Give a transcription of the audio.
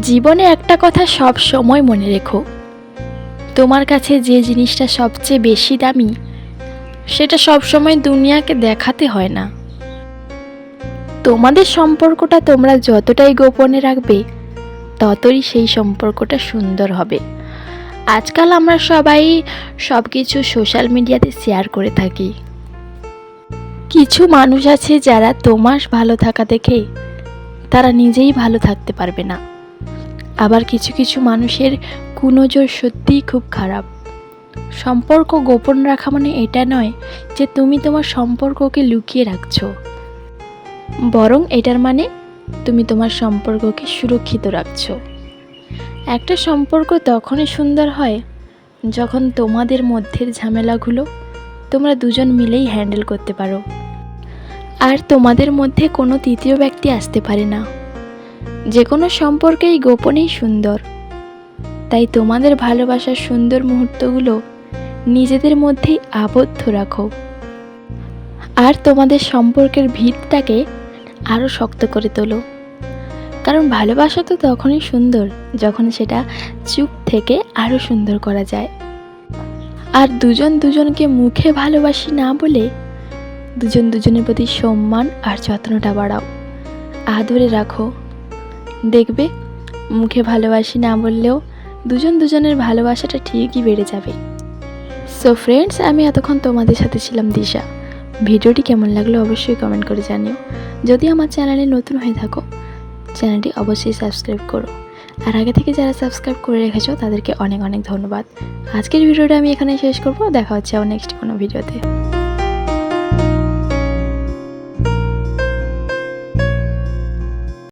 জীবনে একটা কথা সব সময় মনে রেখো। তোমার কাছে যে জিনিসটা সবচেয়ে বেশি দামি, সেটা সব সময় দুনিয়াকে দেখাতে হয় না। তোমাদের সম্পর্কটা তোমরা যতটাই গোপনে রাখবে, ততই সেই সম্পর্কটা সুন্দর হবে। আজকাল আমরা সবাই সব কিছু সোশ্যাল মিডিয়াতে শেয়ার করে থাকি। কিছু মানুষ আছে যারা তোমার ভালো থাকা দেখে তারা নিজেই ভালো থাকতে পারবে না। আবার কিছু কিছু মানুষের কুনজর সত্যিই খুব খারাপ। সম্পর্ক গোপন রাখা মানে এটা নয় যে তুমি তোমার সম্পর্ককে লুকিয়ে রাখছো। বরং এটার মানে তুমি তোমার সম্পর্ককে সুরক্ষিত রাখছো। একটা সম্পর্ক তখনই সুন্দর হয় যখন তোমাদের মধ্যের ঝামেলাগুলো তোমরা দুজন মিলেই হ্যান্ডেল করতে পারো। আর তোমাদের মধ্যে কোনো তৃতীয় ব্যক্তি আসতে পারে না। যে কোনো সম্পর্কেই গোপনেই সুন্দর। তাই তোমাদের ভালোবাসার সুন্দর মুহূর্তগুলো নিজেদের মধ্যেই আবদ্ধ রাখো। আর তোমাদের সম্পর্কের ভিতটাকে আরও শক্ত করে তোলো। কারণ ভালোবাসা তো তখনই সুন্দর যখন সেটা চুপ থেকে আরও সুন্দর করা যায়। আর দুজন দুজনকে মুখে ভালোবাসি না বলে দুজন দুজনের প্রতি সম্মান আর যত্নটা বাড়াও। আদরে রাখো। দেখবে, মুখে ভালোবাসি না বললেও দুজন দুজনের ভালোবাসাটা ঠিকই বেড়ে যাবে। সো ফ্রেন্ডস আমি এতক্ষণ তোমাদের সাথে ছিলাম দিশা। ভিডিওটি কেমন লাগল অবশ্যই কমেন্ট করে জানিও। যদি আমার চ্যানেলে নতুন হয়ে থাকো, চ্যানেলটি অবশ্যই সাবস্ক্রাইব করো। আর আগে থেকে যারা সাবস্ক্রাইব করে রেখেছো, তাদেরকে অনেক অনেক ধন্যবাদ। আজকের ভিডিওটা আমি এখানে শেষ করব। দেখা হচ্ছে আমার নেক্সট কোনো ভিডিওতে।